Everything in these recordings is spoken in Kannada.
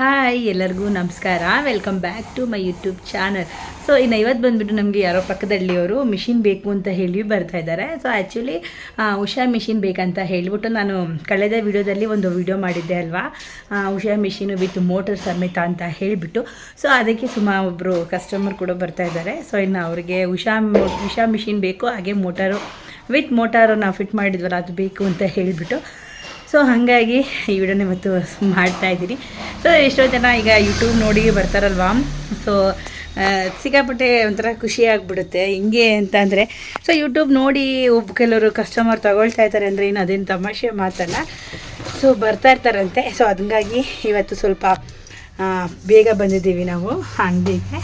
ಹಾಯ್, ಎಲ್ಲರಿಗೂ ನಮಸ್ಕಾರ. Welcome back to my YouTube channel so ಇನ್ನು ಇವತ್ತು ಬಂದುಬಿಟ್ಟು ನಮಗೆ ಯಾರೋ ಪಕ್ಕದಳ್ಳಿಯವರು ಮಿಷಿನ್ ಬೇಕು ಅಂತ ಹೇಳಿ ಬರ್ತಾ ಇದ್ದಾರೆ. ಸೊ ಆ್ಯಕ್ಚುಲಿ ಉಷಾ ಮಿಷಿನ್ ಬೇಕಂತ ಹೇಳಿಬಿಟ್ಟು ನಾನು ಕಳೆದ ವಿಡಿಯೋದಲ್ಲಿ ಒಂದು ವಿಡಿಯೋ ಮಾಡಿದ್ದೆ ಅಲ್ವಾ? ಉಷಾ ಮಿಷಿನು ವಿತ್ ಮೋಟರ್ ಸಮೇತ ಅಂತ ಹೇಳಿಬಿಟ್ಟು. ಸೊ ಅದಕ್ಕೆ ಸುಮಾರು ಒಬ್ಬರು ಕಸ್ಟಮರ್ ಕೂಡ ಬರ್ತಾ ಇದ್ದಾರೆ. ಸೊ ಇನ್ನು ಅವರಿಗೆ ಉಷಾ ಉಷಾ ಮಿಷಿನ್ ಬೇಕು, ಹಾಗೆ ಮೋಟಾರು ವಿತ್ ಮೋಟಾರು ನಾವು ಫಿಟ್ ಮಾಡಿದ್ವಲ್ಲ, ಅದು ಬೇಕು ಅಂತ ಹೇಳಿಬಿಟ್ಟು. ಸೊ ಹಾಗಾಗಿ ಈ ವಿಡಿಯೋನ ಇವತ್ತು ಮಾಡ್ತಾ ಇದ್ದೀನಿ. ಸೊ ಎಷ್ಟೋ ಜನ ಈಗ ಯೂಟ್ಯೂಬ್ ನೋಡಿ ಬರ್ತಾರಲ್ವಾ? ಸೊ ಸಿಕ್ಕಾಪಟ್ಟೆ ಒಂಥರ ಖುಷಿ ಆಗಿಬಿಡುತ್ತೆ. ಹಿಂಗೆ ಅಂತ ಅಂದರೆ ಸೊ ಯೂಟ್ಯೂಬ್ ನೋಡಿ ಒಬ್ಬ ಕೆಲವರು ಕಸ್ಟಮರ್ ತಗೊಳ್ತಾ ಇದ್ದಾರೆ ಅಂದರೆ ಏನು, ಅದೇನು ತಮಾಷೆ ಮಾತಲ್ಲ. ಸೊ ಬರ್ತಾ ಇರ್ತಾರಂತೆ. ಸೊ ಹಂಗಾಗಿ ಇವತ್ತು ಸ್ವಲ್ಪ ಬೇಗ ಬಂದಿದ್ದೀವಿ ನಾವು. ಅಂಗಡಿಗೆ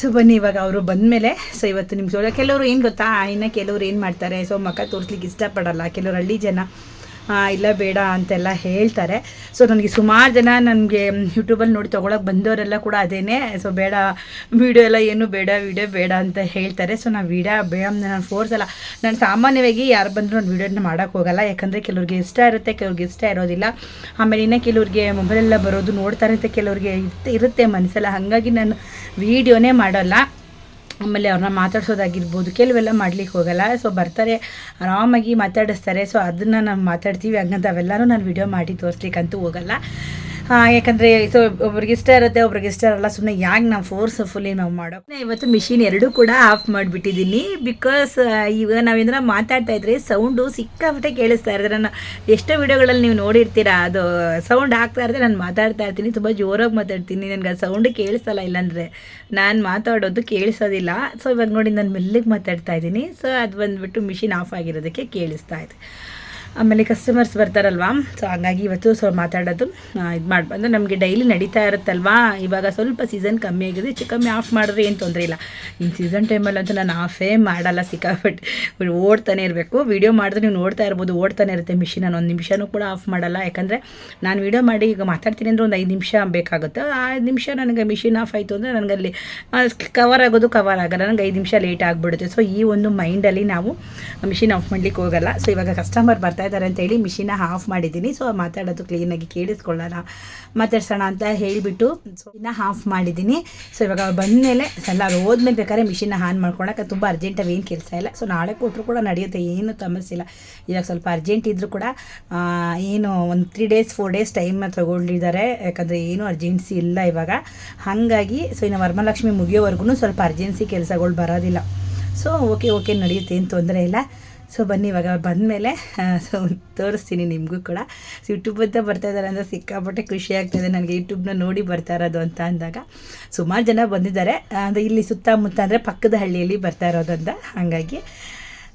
ಸೊ ಬನ್ನಿ, ಇವಾಗ ಅವರು ಬಂದಮೇಲೆ ಸೊ ಇವತ್ತು ನಿಮ್ಗೆ ಕೆಲವರು ಏನು ಗೊತ್ತಾ, ಇನ್ನು ಕೆಲವರು ಏನು ಮಾಡ್ತಾರೆ? ಸೊ ಮಕ್ಕ ತೋರಿಸ್ಲಿಕ್ಕೆ ಇಷ್ಟಪಡಲ್ಲ. ಕೆಲವರು ಹಳ್ಳಿ ಜನ. ಇಲ್ಲ ಬೇಡ ಅಂತೆಲ್ಲ ಹೇಳ್ತಾರೆ. ಸೊ ನನಗೆ ಸುಮಾರು ಜನ ನನಗೆ ಯೂಟ್ಯೂಬಲ್ಲಿ ನೋಡಿ ತೊಗೊಳಕ್ಕೆ ಬಂದವರೆಲ್ಲ ಕೂಡ ಅದೇನೆ. ಸೊ ಬೇಡ ವೀಡಿಯೋ ಎಲ್ಲ ಏನು ಬೇಡ ವೀಡಿಯೋ ಬೇಡ ಅಂತ ಹೇಳ್ತಾರೆ. ಸೊ ನಾನು ವೀಡಿಯೋ ಬೇಡ ನಾನು ಫೋರ್ಸ್ ಅಲ್ಲ. ನಾನು ಸಾಮಾನ್ಯವಾಗಿ ಯಾರು ಬಂದರೂ ನಾನು ವೀಡಿಯೋನ ಮಾಡೋಕ್ಕೆ ಹೋಗಲ್ಲ. ಯಾಕಂದರೆ ಕೆಲವ್ರಿಗೆ ಇಷ್ಟ ಇರುತ್ತೆ, ಕೆಲವ್ರಿಗೆ ಇಷ್ಟ ಇರೋದಿಲ್ಲ. ಆಮೇಲೆ ಇನ್ನು ಕೆಲವ್ರಿಗೆ ಮೊಬೈಲೆಲ್ಲ ಬರೋದು ನೋಡ್ತಾರೆ ಅಂತ ಕೆಲವ್ರಿಗೆ ಇರುತ್ತೆ ಇರುತ್ತೆ ಮನಸ್ಸೆಲ್ಲ ಹಾಗಾಗಿ ನಾನು ವೀಡಿಯೋನೇ ಮಾಡಲ್ಲ. ಆಮೇಲೆ ಅವ್ರನ್ನ ಮಾತಾಡ್ಸೋದಾಗಿರ್ಬೋದು. ಕೆಲವೆಲ್ಲ ಮಾಡ್ಲಿಕ್ಕೆ ಹೋಗಲ್ಲ. ಸೊ ಬರ್ತಾರೆ, ಆರಾಮಾಗಿ ಮಾತಾಡಿಸ್ತಾರೆ. ಸೊ ಅದನ್ನು ನಾವು ಮಾತಾಡ್ತೀವಿ. ಹಂಗಂತ ಅವೆಲ್ಲನೂ ನಾನು ವಿಡಿಯೋ ಮಾಡಿ ತೋರಿಸ್ಲಿಕ್ಕಂತೂ ಹೋಗಲ್ಲ. ಯಾಕಂದರೆ ಸೊ ಒಬ್ರಿಗೆ ಇಷ್ಟ ಇರುತ್ತೆ, ಒಬ್ರಿಗೆ ಇಷ್ಟ ಇರಲ್ಲ ಸುಮ್ಮನೆ ಯಾಕೆ ನಾವು ಫೋರ್ಸ್ಫುಲ್ಲಿ ನಾವು ಮಾಡೋ ಇವತ್ತು ಮಿಷಿನ್ ಎರಡೂ ಕೂಡ ಆಫ್ ಮಾಡಿಬಿಟ್ಟಿದ್ದೀನಿ ಬಿಕಾಸ್ ಈಗ ನಾವೇನಾರ ಮಾತಾಡ್ತಾ ಇದ್ರೆ ಸೌಂಡು ಸಿಕ್ಕಾಪಟ್ಟೆ ಕೇಳಿಸ್ತಾ ಇರ್ತಾರೆ ನಾನು ಎಷ್ಟೋ ವಿಡಿಯೋಗಳಲ್ಲಿ ನೀವು ನೋಡಿರ್ತೀರಾ, ಅದು ಸೌಂಡ್ ಆಗ್ತಾ ಇದ್ರೆ ನಾನು ಮಾತಾಡ್ತಾ ಇರ್ತೀನಿ, ತುಂಬ ಜೋರಾಗಿ ಮಾತಾಡ್ತೀನಿ, ನನಗೆ ಆ ಸೌಂಡ್ ಕೇಳಿಸಲ್ಲ, ಇಲ್ಲಾಂದರೆ ನಾನು ಮಾತಾಡೋದು ಕೇಳಿಸೋದಿಲ್ಲ. ಸೊ ಇವಾಗ ನೋಡಿ ನಾನು ಮೆಲ್ಲಿಗೆ ಮಾತಾಡ್ತಾ ಇದ್ದೀನಿ. ಸೊ ಅದು ಬಂದುಬಿಟ್ಟು ಮಿಷಿನ್ ಆಫ್ ಆಗಿರೋದಕ್ಕೆ ಕೇಳಿಸ್ತಾ ಇದೆ. ಆಮೇಲೆ ಕಸ್ಟಮರ್ಸ್ ಬರ್ತಾರಲ್ವಾ? ಸೊ ಹಾಗಾಗಿ ಇವತ್ತು ಸೊ ಮಾತಾಡೋದು ಇದು ಮಾಡಿ, ಅಂದರೆ ನಮಗೆ ಡೈಲಿ ನಡೀತಾ ಇರುತ್ತಲ್ವಾ? ಇವಾಗ ಸ್ವಲ್ಪ ಸೀಸನ್ ಕಮ್ಮಿ ಆಗಿದೆ ಹೆಚ್ಚು ಕಮ್ಮಿ ಆಫ್ ಮಾಡಿದ್ರೆ ಏನು ತೊಂದರೆ ಇಲ್ಲ. ಇನ್ನು ಸೀಸನ್ ಟೈಮಲ್ಲಂತೂ ನಾನು ಆಫೇ ಮಾಡಲ್ಲ, ಸಿಕ್ಕಾಪಟ್ಟೆ. ಓಡ್ತಾನೆ ಇರಬೇಕು. ವಿಡಿಯೋ ಮಾಡಿದ್ರೆ ನೀವು ನೋಡ್ತಾ ಇರ್ಬೋದು, ಓಡ್ತಾನೆ ಇರುತ್ತೆ ಮಿಷಿನ್ ನಾನು ಒಂದು ನಿಮಿಷನೂ ಕೂಡ ಆಫ್ ಮಾಡಲ್ಲ. ಯಾಕಂದರೆ ನಾನು ವಿಡಿಯೋ ಮಾಡಿ ಈಗ ಮಾತಾಡ್ತೀನಿ ಅಂದರೆ ಒಂದು ಐದು ನಿಮಿಷ ಬೇಕಾಗುತ್ತೆ. ಆ ಐದು ನಿಮಿಷ ನನಗೆ ಮಿಷಿನ್ ಆಫ್ ಆಯಿತು ಅಂದರೆ ನನಗಲ್ಲಿ ಕವರ್ ಆಗೋದು ಕವರ್ ಆಗಲ್ಲ. ನನಗೆ ಐದು ನಿಮಿಷ ಲೇಟ್ ಆಗಿಬಿಡುತ್ತೆ. ಸೊ ಈ ಒಂದು ಮೈಂಡಲ್ಲಿ ನಾವು ಮಿಷಿನ್ ಆಫ್ ಮಾಡ್ಲಿಕ್ಕೆ ಹೋಗಲ್ಲ. ಸೊ ಇವಾಗ ಕಸ್ಟಮರ್ ಬರ್ತಾ ಇದ್ದಾರೆ ಅಂತೇಳಿ ಮಿಷಿನ ಆಫ್ ಮಾಡಿದ್ದೀನಿ. ಸೊ ಮಾತಾಡೋದು ಕ್ಲೀನಾಗಿ ಕೇಳಿಸ್ಕೊಳ್ಳೋಣ. ಮಾತಾಡ್ಸೋಣ ಅಂತ ಹೇಳಿಬಿಟ್ಟು ಮಿಷಿನ ಆಫ್ ಮಾಡಿದ್ದೀನಿ. ಸೊ ಇವಾಗ ಬಂದ ಬಂದಮೇಲೆ ಸಲ ಹೋದ್ಮೇಲೆ ಬೇಕಾದ್ರೆ ಮಿಷಿನ ಆನ್ ಮಾಡ್ಕೊಳಕ್ಕೆ ತುಂಬ ಅರ್ಜೆಂಟ್ ಏನು ಕೆಲಸ ಇಲ್ಲ. ಸೊ ನಾಳೆ ಕೊಟ್ಟರು ಕೂಡ ನಡೆಯುತ್ತೆ, ಏನು ಸಮಸ್ಯೆ ಇಲ್ಲ. ಇವಾಗ ಸ್ವಲ್ಪ ಅರ್ಜೆಂಟ್ ಇದ್ದರೂ ಕೂಡ ಏನು ಒಂದು three days four days time ತಗೊಳ್ಳಿದ್ದಾರೆ ಯಾಕಂದರೆ ಏನು ಅರ್ಜೆನ್ಸಿ ಇಲ್ಲ ಇವಾಗ. ಹಾಗಾಗಿ ಸೊ ಇನ್ನು ವರಮಹಾಲಕ್ಷ್ಮಿ ಮುಗಿಯೋವರೆಗೂ ಸ್ವಲ್ಪ ಅರ್ಜೆನ್ಸಿ ಕೆಲಸಗಳು ಬರೋದಿಲ್ಲ. ಸೊ ಓಕೆ ಓಕೆ ನಡೆಯುತ್ತೆ, ಏನು ತೊಂದರೆ ಇಲ್ಲ. ಸೊ ಬನ್ನಿ, ಇವಾಗ ಅವ್ರು ಬಂದಮೇಲೆ ಸೊ ತೋರಿಸ್ತೀನಿ ನಿಮಗೂ ಕೂಡ. ಸೊ ಯೂಟ್ಯೂಬ್ ಅಂತ ಬರ್ತಾ ಇದ್ದಾರೆ ಅಂದರೆ ಸಿಕ್ಕಾಪಟ್ಟೆ ಖುಷಿ ಆಗ್ತಾಯಿದೆ ನನಗೆ ಯೂಟ್ಯೂಬ್ನ ನೋಡಿ ಬರ್ತಾ ಇರೋದು ಅಂತ ಅಂದಾಗ. ಸುಮಾರು ಜನ ಬಂದಿದ್ದಾರೆ. ಅಂದರೆ ಇಲ್ಲಿ ಸುತ್ತಮುತ್ತ ಅಂದರೆ ಪಕ್ಕದ ಹಳ್ಳಿಯಲ್ಲಿ ಬರ್ತಾ ಇರೋದು ಅಂತ. ಹಾಗಾಗಿ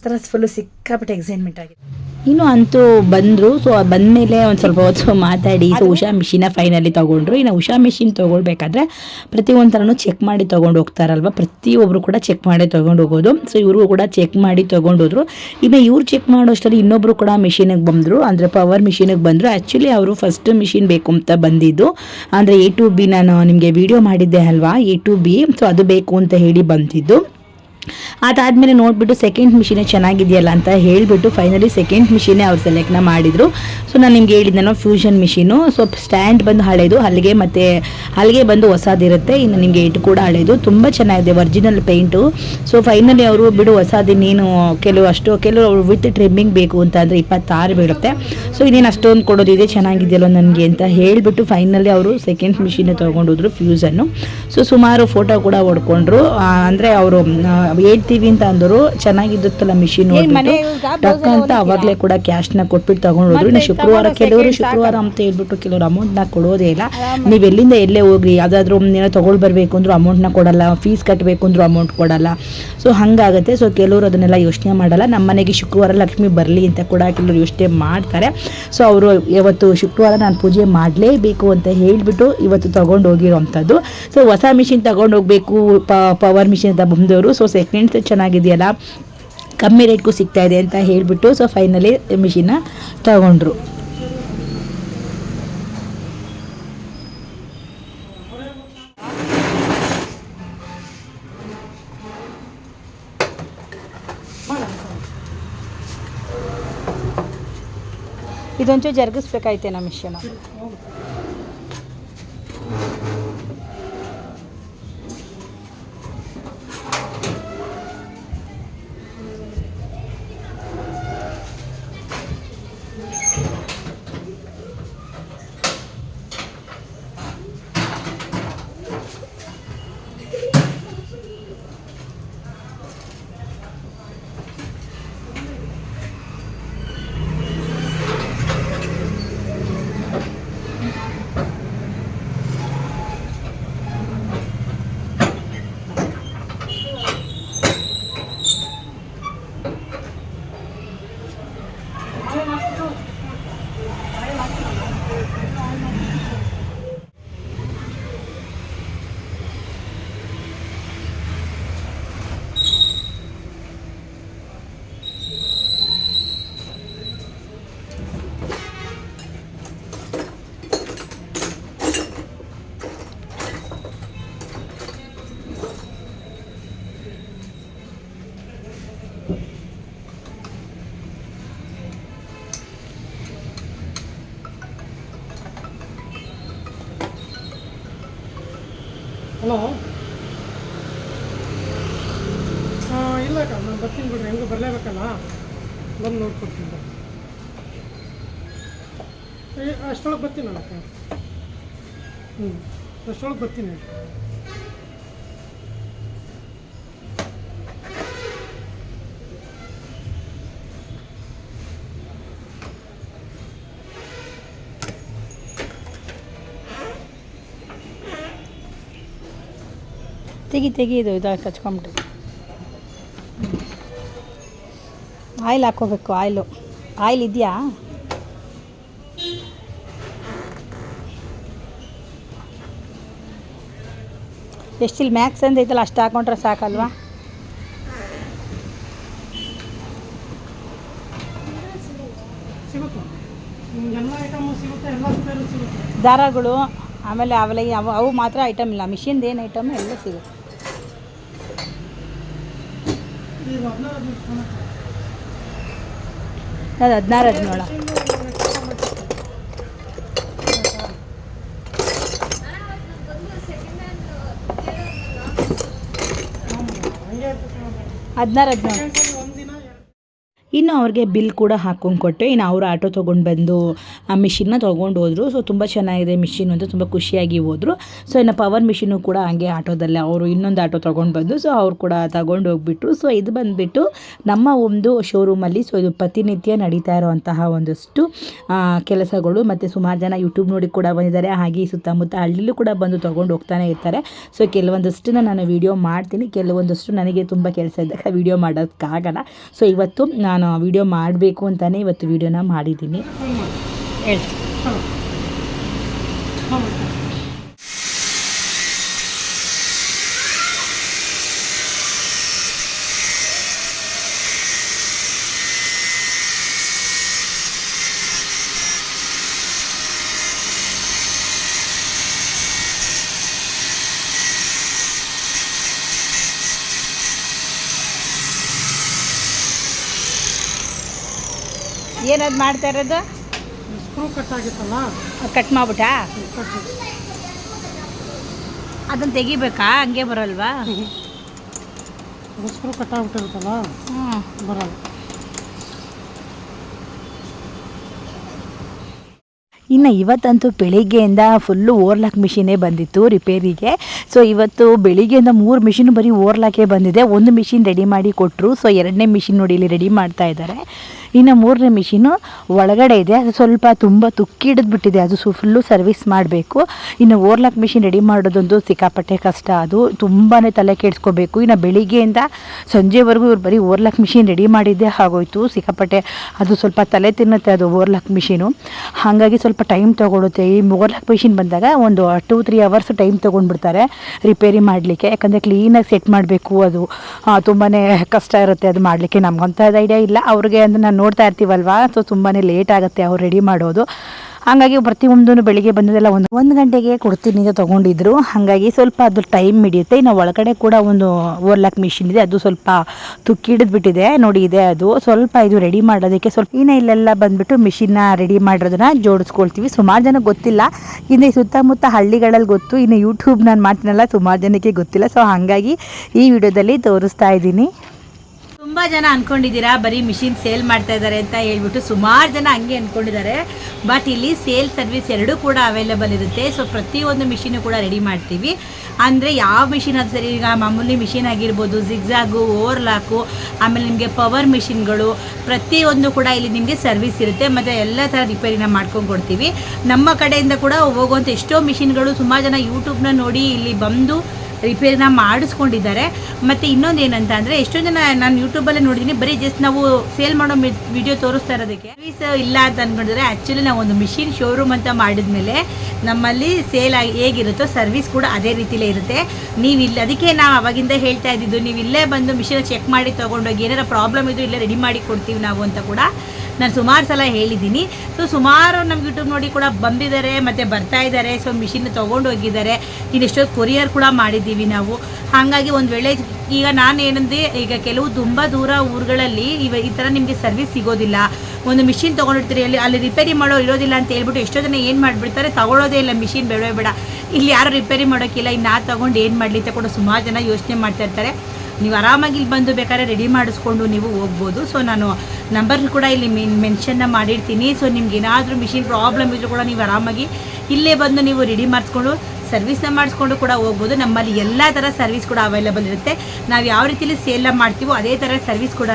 ಥರ ಫುಲ್ಲು ಸಿಕ್ಕಾಪಟ್ಟೆ ಎಕ್ಸೈಟ್ಮೆಂಟ್ ಆಗಿದೆ. ಇನ್ನು ಅಂತೂ ಬಂದರು. ಸೊ ಬಂದಮೇಲೆ ಒಂದು ಸ್ವಲ್ಪ ಹೊತ್ತು ಮಾತಾಡಿ. ಸೊ ಉಷಾ ಮಿಷಿನ ಫೈನಲಿ ತೊಗೊಂಡ್ರು. ಇನ್ನು ಉಷಾ ಮಿಷಿನ್ ತೊಗೊಳ್ಬೇಕಾದ್ರೆ ಪ್ರತಿಯೊಂದು ಥರನೂ ಚೆಕ್ ಮಾಡಿ ತೊಗೊಂಡು ಹೋಗ್ತಾರಲ್ವ? ಪ್ರತಿಯೊಬ್ಬರು ಕೂಡ ಚೆಕ್ ಮಾಡಿ ತೊಗೊಂಡು ಹೋಗೋದು. ಸೊ ಇವರು ಕೂಡ ಚೆಕ್ ಮಾಡಿ ತೊಗೊಂಡು ಹೋದ್ರು. ಇನ್ನು ಇವ್ರು ಚೆಕ್ ಮಾಡೋ ಅಷ್ಟರಲ್ಲಿ ಇನ್ನೊಬ್ಬರು ಕೂಡ ಮಿಷಿನಿಗೆ ಬಂದರು. ಅಂದರೆ ಪವರ್ ಮಿಷಿನಿಗೆ ಬಂದರು. ಆ್ಯಕ್ಚುಲಿ ಅವರು ಫಸ್ಟ್ ಮಿಷಿನ್ ಬೇಕು ಅಂತ ಬಂದಿದ್ದು. ಅಂದರೆ ಎ ಟು ಬಿ ನಾನು ನಿಮಗೆ ವಿಡಿಯೋ ಮಾಡಿದ್ದೆ ಅಲ್ವಾ? ಎ ಟು ಬಿ ಸೊ ಅದು ಬೇಕು ಅಂತ ಹೇಳಿ ಬಂದಿದ್ದು. ಅದಾದಮೇಲೆ ನೋಡಿಬಿಟ್ಟು ಸೆಕೆಂಡ್ ಮಿಷಿನೇ ಚೆನ್ನಾಗಿದೆಯಲ್ಲ ಅಂತ ಹೇಳಿಬಿಟ್ಟು ಫೈನಲಿ ಸೆಕೆಂಡ್ ಮಿಷಿನೇ ಅವ್ರು ಸೆಲೆಕ್ಟ್ನ ಮಾಡಿದರು. ಸೊ ನಾನು ನಿಮ್ಗೆ ಹೇಳಿದ್ದೆ ಫ್ಯೂಷನ್ ಮಿಷಿನು ಸೊ ಸ್ಟ್ಯಾಂಡ್ ಬಂದು ಹಳೇದು, ಅಲ್ಲಿಗೆ ಮತ್ತು ಅಲ್ಲಿಗೆ ಬಂದು ಹೊಸದಿರುತ್ತೆ. ಇನ್ನು ನಿಮಗೆ ಇಟ್ಟು ಕೂಡ ಹಳೇದು. ತುಂಬ ಚೆನ್ನಾಗಿದೆ ಒರಿಜಿನಲ್ ಪೇಂಟು ಸೊ ಫೈನಲಿ ಅವರು ಬಿಡು ಹೊಸದು ನೀನು ಕೆಲವು ಅಷ್ಟು, ಕೆಲವು ವಿತ್ ಟ್ರಿಮ್ಮಿಂಗ್ ಬೇಕು ಅಂತ ಅಂದರೆ ಇಪ್ಪತ್ತಾರು ಬೀಳುತ್ತೆ. ಸೊ ಇನ್ನೇನು ಅಷ್ಟೊಂದು ಕೊಡೋದಿದೆ ಚೆನ್ನಾಗಿದೆಯಲ್ಲ ನನಗೆ ಅಂತ ಹೇಳಿಬಿಟ್ಟು ಫೈನಲಿ ಅವರು ಸೆಕೆಂಡ್ ಮಿಷಿನ್ ತೊಗೊಂಡಿದ್ರು ಫ್ಯೂಸನ್ನು ಸೊ ಸುಮಾರು ಫೋಟೋ ಕೂಡ ಹೊಡ್ಕೊಂಡ್ರು. ಅಂದರೆ ಅವರು ಹೇಳ್ತೀವಿ ಅಂತ ಅಂದರು ಚೆನ್ನಾಗಿದ್ದುತ್ತಲ್ಲ ಮಿಷಿನ್ ಟಕ್ ಅಂತ ಅವಾಗಲೇ ಕೂಡ ಕ್ಯಾಶ್ನ ಕೊಟ್ಬಿಟ್ಟು ತಗೊಂಡೋದ್ರು. ಇನ್ನು ಶುಕ್ರವಾರ ಕೆಲವರು ಶುಕ್ರವಾರ ಅಂತ ಹೇಳ್ಬಿಟ್ಟು ಕೆಲವರು ಅಮೌಂಟ್ನ ಕೊಡೋದೇ ಇಲ್ಲ. ನೀವು ಎಲ್ಲಿಂದ ಎಲ್ಲೇ ಹೋಗ್ರಿ? ಯಾವುದಾದ್ರೂ ಏನೋ ತೊಗೊಂಡು ಬರಬೇಕು ಅಂದ್ರೂ ಅಮೌಂಟ್ನ ಕೊಡಲ್ಲ. ಫೀಸ್ ಕಟ್ಟಬೇಕು ಅಂದ್ರೂ ಅಮೌಂಟ್ ಕೊಡಲ್ಲ. ಸೊ ಹಾಗಾಗುತ್ತೆ. ಸೊ ಕೆಲವರು ಅದನ್ನೆಲ್ಲ ಯೋಚನೆ ಮಾಡಲ್ಲ. ನಮ್ಮ ಮನೆಗೆ ಶುಕ್ರವಾರ ಲಕ್ಷ್ಮಿ ಬರಲಿ ಅಂತ ಕೂಡ ಕೆಲವರು ಯೋಚನೆ ಮಾಡ್ತಾರೆ. ಸೊ ಅವರು ಇವತ್ತು ಶುಕ್ರವಾರ ನಾನು ಪೂಜೆ ಮಾಡಲೇಬೇಕು ಅಂತ ಹೇಳಿಬಿಟ್ಟು ಇವತ್ತು ತೊಗೊಂಡು ಹೋಗಿರೋವಂಥದ್ದು ಸೊ ಹೊಸ ಮಿಷಿನ್ ತೊಗೊಂಡು ಹೋಗಬೇಕು ಪವರ್ ಮಿಷಿನ್ ಅಂತ ಬಂದವರು. ಸೊ ಸೆಕೆಂಡ್ಸ್ ಚೆನ್ನಾಗಿದೆಯಲ್ಲ? ಕಮ್ಮಿ ರೇಟ್ಗೂ ಸಿಗ್ತಾ ಇದೆ ಅಂತ ಹೇಳಿಬಿಟ್ಟು ಸೊ ಫೈನಲಿ ಮಿಷಿನ ತಗೊಂಡ್ರು. ಇದೊಂಚೂರು ಜರುಗಿಸ್ಬೇಕಾಯ್ತೇನ ಮಿಷನ್. ಹಲೋ ಹಾಂ, ಇಲ್ಲ ಅಕ್ಕ ನಾನು ಬರ್ತೀನಿ ಬಿಡ್ರಿ. ಹೆಂಗೂ ಬರಲೇಬೇಕಲ್ಲ? ಬಂದು ನೋಡ್ಕೊಡ್ತೀನಿ ಬಾ. ಏ, ಅಷ್ಟೊಳಗೆ ಬರ್ತೀನಿ ಅಕ್ಕ ಹ್ಞೂ ಅಷ್ಟೊಳಗೆ ಬರ್ತೀನಿ. ತೆಗಿ ತೆಗಿ ಇದು ಇದು ಕಚ್ಕೊಂಬಿಟ್ಟು ಆಯಿಲ್ ಹಾಕ್ಕೋಬೇಕು ಆಯಿಲು. ಆಯಿಲ್ ಇದೆಯಾ? ಎಷ್ಟಿಲ್ಲಿ ಮ್ಯಾಕ್ಸ್ ಅಂತ ಐತಲ್ಲ ಅಷ್ಟು ಹಾಕೊಂಡ್ರೆ ಸಾಕಲ್ವಾ? ದಾರಗಳು ಆಮೇಲೆ ಅವೆಲ್ಲ ಅವು ಅವು ಮಾತ್ರ ಐಟಮ್ ಇಲ್ಲ. ಮಿಷಿನ್ದು ಏನು ಐಟಮ್ ಎಲ್ಲ ಸಿಗುತ್ತೆ ಈಗ ಹದಿನಾರು ಹದಿನೈದು ಅದು ಹದಿನಾರು ನೋಡ ಹದಿನಾರು ಹದಿನೇಳು. ಇನ್ನು ಅವ್ರಿಗೆ ಬಿಲ್ ಕೂಡ ಹಾಕೊಂಡು ಕೊಟ್ಟೆ ಇನ್ನು ಅವರು ಆಟೋ ತೊಗೊಂಡು ಬಂದು ಆ ಮಿಷಿನ್ನ ತೊಗೊಂಡು ಹೋದರು. ಸೊ ತುಂಬ ಚೆನ್ನಾಗಿದೆ ಮಿಷಿನ್ ಅಂತ ತುಂಬ ಖುಷಿಯಾಗಿ ಹೋದರು. ಸೊ ಇನ್ನು ಪವರ್ ಮಿಷಿನು ಕೂಡ ಹಂಗೆ ಆಟೋದಲ್ಲೇ ಅವರು ಇನ್ನೊಂದು ಆಟೋ ತೊಗೊಂಡು ಬಂದು ಸೊ ಅವ್ರು ಕೂಡ ತಗೊಂಡು ಹೋಗ್ಬಿಟ್ರು. ಸೊ ಇದು ಬಂದುಬಿಟ್ಟು ನಮ್ಮ ಒಂದು ಶೋರೂಮಲ್ಲಿ ಸೊ ಇದು ಪ್ರತಿನಿತ್ಯ ನಡೀತಾ ಇರುವಂತಹ ಒಂದಷ್ಟು ಕೆಲಸಗಳು ಮತ್ತು ಸುಮಾರು ಜನ ಯೂಟ್ಯೂಬ್ ನೋಡಿ ಕೂಡ ಬಂದಿದ್ದಾರೆ. ಹಾಗೆ ಸುತ್ತಮುತ್ತ ಹಳ್ಳಿಲೂ ಕೂಡ ಬಂದು ತೊಗೊಂಡು ಹೋಗ್ತಾನೆ ಇರ್ತಾರೆ. ಸೊ ಕೆಲವೊಂದಷ್ಟನ್ನ ನಾನು ವೀಡಿಯೋ ಮಾಡ್ತೀನಿ. ಕೆಲವೊಂದಷ್ಟು ನನಗೆ ತುಂಬ ಕೆಲಸ ಇದ್ದಾಗ ವಿಡಿಯೋ ಮಾಡೋದಕ್ಕಾಗಲ್ಲ ಸೊ ಇವತ್ತು ನಾನು ವೀಡಿಯೋ ಮಾಡಬೇಕು ಅಂತಲೇ ಇವತ್ತು ವೀಡಿಯೋನ ಮಾಡಿದ್ದೀನಿ. ಹೇಳಿ ಏನದು ಮಾಡ್ತಾ ಇರೋದು? ಸ್ಕ್ರೂ ಕಟ್ ಆಗಿತ್ತಲ್ಲ? ಕಟ್ ಮಾಡ್ಬಿಟ್ಟಾ ಅದನ್ನು ತೆಗಿಬೇಕಾ? ಹಂಗೆ ಬರಲ್ವಾ? ಸ್ಕ್ರೂ ಕಟ್ ಆಗ್ಬಿಟ್ಟಿರುತ್ತಲ್ಲ? ಹ್ಞೂ ಬರಲ್ಲ. ಇನ್ನು ಇವತ್ತಂತೂ ಬೆಳಿಗ್ಗೆಯಿಂದ ಫುಲ್ಲು ಓರ್ಲಾಕ್ ಮಿಷಿನೇ ಬಂದಿತ್ತು ರಿಪೇರಿಗೆ ಸೊ ಇವತ್ತು ಬೆಳಿಗ್ಗೆಯಿಂದ ಮೂರು ಮಿಷಿನ್ ಬರೀ ಓರ್ಲಾಕೇ ಬಂದಿದೆ. ಒಂದು ಮಿಷಿನ್ ರೆಡಿ ಮಾಡಿ ಕೊಟ್ಟರು ಸೊ ಎರಡನೇ ಮಿಷಿನ್ ನೋಡಿ ಇಲ್ಲಿ ರೆಡಿ ಮಾಡ್ತಾ ಇದ್ದಾರೆ. ಇನ್ನು ಮೂರನೇ ಮಿಷಿನು ಒಳಗಡೆ ಇದೆ. ಅದು ಸ್ವಲ್ಪ ತುಂಬ ತುಕ್ಕಿ ಹಿಡಿದ್ಬಿಟ್ಟಿದೆ ಅದು ಸು ಫುಲ್ಲು ಸರ್ವಿಸ್ ಮಾಡಬೇಕು. ಇನ್ನು ಓರ್ಲಾಕ್ ಮಿಷಿನ್ ರೆಡಿ ಮಾಡೋದೊಂದು ಸಿಕ್ಕಾಪಟ್ಟೆ ಕಷ್ಟ. ಅದು ತುಂಬಾ ತಲೆ ಕೆಡಿಸ್ಕೋಬೇಕು. ಇನ್ನು ಬೆಳಿಗ್ಗೆಯಿಂದ ಸಂಜೆವರೆಗೂ ಇವ್ರು ಬರೀ ಓರ್ಲಾಕ್ ಮಿಷಿನ್ ರೆಡಿ ಮಾಡಿದ್ದೇ ಆಗೋಯ್ತು. ಸಿಕ್ಕಾಪಟ್ಟೆ ಅದು ಸ್ವಲ್ಪ ತಲೆ ತಿನ್ನುತ್ತೆ, ಅದು ಓರ್ಲಾಕ್ ಮಿಷಿನು ಹಾಗಾಗಿ ಸ್ವಲ್ಪ ಟೈಮ್ ತೊಗೊಳುತ್ತೆ. ಈ ಮೊಗರ್ಲಾಕ್ ಮಿಷಿನ್ ಬಂದಾಗ ಒಂದು ಟೂ ತ್ರೀ ಅವರ್ಸ್ ಟೈಮ್ ತೊಗೊಂಡ್ಬಿಡ್ತಾರೆ ರಿಪೇರಿ ಮಾಡಲಿಕ್ಕೆ. ಯಾಕಂದರೆ ಕ್ಲೀನಾಗಿ ಸೆಟ್ ಮಾಡಬೇಕು ಅದು. ತುಂಬಾ ಕಷ್ಟ ಇರುತ್ತೆ ಅದು ಮಾಡಲಿಕ್ಕೆ. ನಮ್ಗಂಥದ್ದು ಐಡಿಯಾ ಇಲ್ಲ. ಅವ್ರಿಗೆ ಅಂದರೆ ನಾನು ನೋಡ್ತಾ ಇರ್ತೀವಲ್ವಾ? ಸೊ ತುಂಬಾ ಲೇಟ್ ಆಗುತ್ತೆ ಅವ್ರು ರೆಡಿ ಮಾಡೋದು. ಹಾಗಾಗಿ ಪ್ರತಿಯೊಂದೂ ಬೆಳಿಗ್ಗೆ ಬಂದದೆಲ್ಲ ಒಂದು ಒಂದು ಗಂಟೆಗೆ ಕೊಡ್ತೀನಿ ಅಂತ ತೊಗೊಂಡಿದ್ರು. ಹಾಗಾಗಿ ಸ್ವಲ್ಪ ಅದು ಟೈಮ್ ಹಿಡಿಯುತ್ತೆ. ಇನ್ನು ಒಳಗಡೆ ಕೂಡ ಒಂದು ಓರ್ಲಾಕ್ ಮಿಷಿನ್ ಇದೆ. ಅದು ಸ್ವಲ್ಪ ತುಕ್ಕಿಡಿದ್ಬಿಟ್ಟಿದೆ ನೋಡಿ, ಇದೆ ಅದು. ಸ್ವಲ್ಪ ಇದು ರೆಡಿ ಮಾಡೋದಕ್ಕೆ ಸ್ವಲ್ಪ ಇನ್ನು ಇಲ್ಲೆಲ್ಲ ಬಂದ್ಬಿಟ್ಟು ಮಿಷಿನ್ನ ರೆಡಿ ಮಾಡಿರೋದನ್ನ ಜೋಡಿಸ್ಕೊಳ್ತೀವಿ. ಸುಮಾರು ಜನ ಗೊತ್ತಿಲ್ಲ. ಇನ್ನು ಸುತ್ತಮುತ್ತ ಹಳ್ಳಿಗಳಲ್ಲಿ ಗೊತ್ತು. ಇನ್ನು ಯೂಟ್ಯೂಬ್ ನಾನು ಮಾಡ್ತೀನಲ್ಲ, ಸುಮಾರು ಜನಕ್ಕೆ ಗೊತ್ತಿಲ್ಲ. ಸೊ ಹಾಗಾಗಿ ಈ ವಿಡಿಯೋದಲ್ಲಿ ತೋರಿಸ್ತಾ ಇದ್ದೀನಿ. ತುಂಬ ಜನ ಅನ್ಕೊಂಡಿದ್ದೀರಾ, ಬರೀ ಮಿಷಿನ್ ಸೇಲ್ ಮಾಡ್ತಾ ಇದ್ದಾರೆ ಅಂತ ಹೇಳ್ಬಿಟ್ಟು ಸುಮಾರು ಜನ ಹಂಗೆ ಅನ್ಕೊಂಡಿದ್ದಾರೆ. ಬಟ್ ಇಲ್ಲಿ ಸೇಲ್ ಸರ್ವಿಸ್ ಎರಡೂ ಕೂಡ ಅವೈಲೇಬಲ್ ಇರುತ್ತೆ. ಸೊ ಪ್ರತಿಯೊಂದು ಮಿಷಿನು ಕೂಡ ರೆಡಿ ಮಾಡ್ತೀವಿ. ಅಂದರೆ ಯಾವ ಮಿಷಿನ್ ಅದು ಸರಿ, ಈಗ ಮಾಮೂಲಿ ಮಿಷಿನ್ ಆಗಿರ್ಬೋದು ಜಿಗ್ಜಾಗು ಓವರ್ಲಾಕು ಆಮೇಲೆ ನಿಮಗೆ ಪವರ್ ಮಿಷಿನ್ಗಳು ಪ್ರತಿಯೊಂದು ಕೂಡ ಇಲ್ಲಿ ನಿಮಗೆ ಸರ್ವಿಸ್ ಇರುತ್ತೆ. ಮತ್ತು ಎಲ್ಲ ಥರ ರಿಪೇರಿನ ಮಾಡ್ಕೊಂಡು ಕೊಡ್ತೀವಿ. ನಮ್ಮ ಕಡೆಯಿಂದ ಕೂಡ ಹೋಗುವಂಥ ಎಷ್ಟೋ ಮಿಷಿನ್ಗಳು ಸುಮಾರು ಜನ ಯೂಟ್ಯೂಬ್ನ ನೋಡಿ ಇಲ್ಲಿ ಬಂದು ರಿಪೇರಿನ ಮಾಡಿಸ್ಕೊಂಡಿದ್ದಾರೆ. ಮತ್ತು ಇನ್ನೊಂದು ಏನಂತ ಅಂದರೆ ಎಷ್ಟೋ ಜನ ನಾನು ಯೂಟ್ಯೂಬಲ್ಲೇ ನೋಡಿದ್ದೀನಿ ಬರೀ ಜಸ್ಟ್ ನಾವು ಸೇಲ್ ಮಾಡೋ ವಿಡಿಯೋ ತೋರಿಸ್ತಾ ಇರೋದಕ್ಕೆ. ಸರ್ವಿಸ್ ಇಲ್ಲ ಅಂತ ಅಂದ್ಕೊಂಡಿದ್ರೆ ಆ್ಯಕ್ಚುಲಿ ನಾವು ಒಂದು ಮಿಷಿನ್ ಶೋರೂಮ್ ಅಂತ ಮಾಡಿದ ಮೇಲೆ ನಮ್ಮಲ್ಲಿ ಸೇಲ್ ಆಗಿ ಹೇಗಿರುತ್ತೋ ಸರ್ವಿಸ್ ಕೂಡ ಅದೇ ರೀತಿಲೇ ಇರುತ್ತೆ. ನೀವು ಇಲ್ಲಿ ಅದಕ್ಕೆ ನಾವು ಅವಾಗಿಂದ ಹೇಳ್ತಾ ಇದ್ದಿದ್ದು, ನೀವು ಇಲ್ಲೇ ಬಂದು ಮಿಷಿನ್ ಚೆಕ್ ಮಾಡಿ ತೊಗೊಂಡೋಗಿ ಏನಾರ ಪ್ರಾಬ್ಲಮ್ ಇದ್ದು ಇಲ್ಲೇ ರೆಡಿ ಮಾಡಿ ಕೊಡ್ತೀವಿ ನಾವು ಅಂತ ಕೂಡ. ನಾನು ಸುಮಾರು ಸಲ ಹೇಳಿದ್ದೀನಿ. ಸೊ ಸುಮಾರು ನಮ್ಮ ಯೂಟ್ಯೂಬ್ ನೋಡಿ ಕೂಡ ಬಂದಿದ್ದಾರೆ, ಮತ್ತು ಬರ್ತಾ ಇದ್ದಾರೆ. ಸೊ ಮಿಷಿನ್ ತೊಗೊಂಡು ಹೋಗಿದ್ದಾರೆ. ಇನ್ನು ಎಷ್ಟೊತ್ತು ಕೊರಿಯರ್ ಕೂಡ ಮಾಡಿದ್ದೀವಿ ನಾವು. ಹಾಗಾಗಿ ಒಂದು ವೇಳೆ ಈಗ ನಾನು ಏನಂದ್ರೆ ಈಗ ಕೆಲವು ತುಂಬ ದೂರ ಊರುಗಳಲ್ಲಿ ಇವ ಈ ಥರ ನಿಮಗೆ ಸರ್ವಿಸ್ ಸಿಗೋದಿಲ್ಲ. ಒಂದು ಮಿಷಿನ್ ತೊಗೊಂಡಿರ್ತೀರಿ, ಅಲ್ಲಿ ಅಲ್ಲಿ ರಿಪೇರಿ ಮಾಡೋ ಇರೋದಿಲ್ಲ ಅಂತ ಹೇಳ್ಬಿಟ್ಟು ಎಷ್ಟೋ ಜನ ಏನು ಮಾಡಿಬಿಡ್ತಾರೆ, ತಗೊಳ್ಳೋದೇ ಇಲ್ಲ ಮಿಷಿನ್ ಬೇಡ ಬೇಡ. ಇಲ್ಲಿ ಯಾರು ರಿಪೇರಿ ಮಾಡೋಕ್ಕಿಲ್ಲ ಇನ್ನು ನಾ ತೊಗೊಂಡು ಏನು ಮಾಡಲಿ ಅಂತ ಕೂಡ ಸುಮಾರು ಜನ ಯೋಚನೆ ಮಾಡ್ತಾ ಇರ್ತಾರೆ. ನೀವು ಆರಾಮಾಗಿ ಇಲ್ಲಿ ಬಂದು ಬೇಕಾದ್ರೆ ರೆಡಿ ಮಾಡಿಸ್ಕೊಂಡು ನೀವು ಹೋಗ್ಬೋದು. ಸೊ ನಾನು ನಂಬರ್ ಕೂಡ ಇಲ್ಲಿ ಮೆನ್ಷನ್ನ ಮಾಡಿರ್ತೀನಿ. ಸೊ ನಿಮ್ಗೆ ಏನಾದರೂ ಮಿಷಿನ್ ಪ್ರಾಬ್ಲಮ್ ಇದ್ರೂ ಕೂಡ ನೀವು ಆರಾಮಾಗಿ ಇಲ್ಲೇ ಬಂದು ನೀವು ರೆಡಿ ಮಾಡಿಸ್ಕೊಂಡು ಸರ್ವಿಸ್ನ ಮಾಡಿಸ್ಕೊಂಡು ಕೂಡ ಹೋಗ್ಬೋದು. ನಮ್ಮಲ್ಲಿ ಎಲ್ಲ ಥರ ಸರ್ವಿಸ್ ಕೂಡ ಅವೈಲೇಬಲ್ ಇರುತ್ತೆ. ನಾವು ಯಾವ ರೀತಿಯಲ್ಲಿ ಸೇಲ್ನ ಮಾಡ್ತೀವೋ ಅದೇ ಥರ ಸರ್ವಿಸ್ ಕೂಡ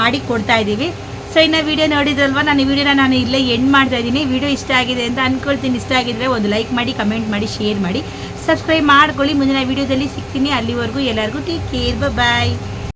ಮಾಡಿ ಕೊಡ್ತಾ ಇದ್ದೀವಿ. ಸೊ ಇನ್ನು ವೀಡಿಯೋ ನೋಡಿದ್ರಲ್ವ? ನಾನು ಈ ವಿಡಿಯೋನ ನಾನು ಇಲ್ಲೇ ಎಂಡ್ ಮಾಡ್ತಾ ಇದ್ದೀನಿ. ವಿಡಿಯೋ ಇಷ್ಟ ಆಗಿದೆ ಅಂತ ಅನ್ಕೊಳ್ತೀನಿ. ಇಷ್ಟ ಆಗಿದ್ರೆ ಒಂದು ಲೈಕ್ ಮಾಡಿ ಕಮೆಂಟ್ ಮಾಡಿ ಶೇರ್ ಮಾಡಿ. ಸಬ್ಸ್ಕ್ರೈಬ್ ಮಾಡ್ಕೊಳ್ಳಿ. ಮುಂದಿನ ವಿಡಿಯೋದಲ್ಲಿ ಸಿಗ್ತೀನಿ. ಅಲ್ಲಿವರೆಗೂ ಎಲ್ಲರಿಗೂ ಟೇಕ್ ಕೇರ್ ಬಾಯ್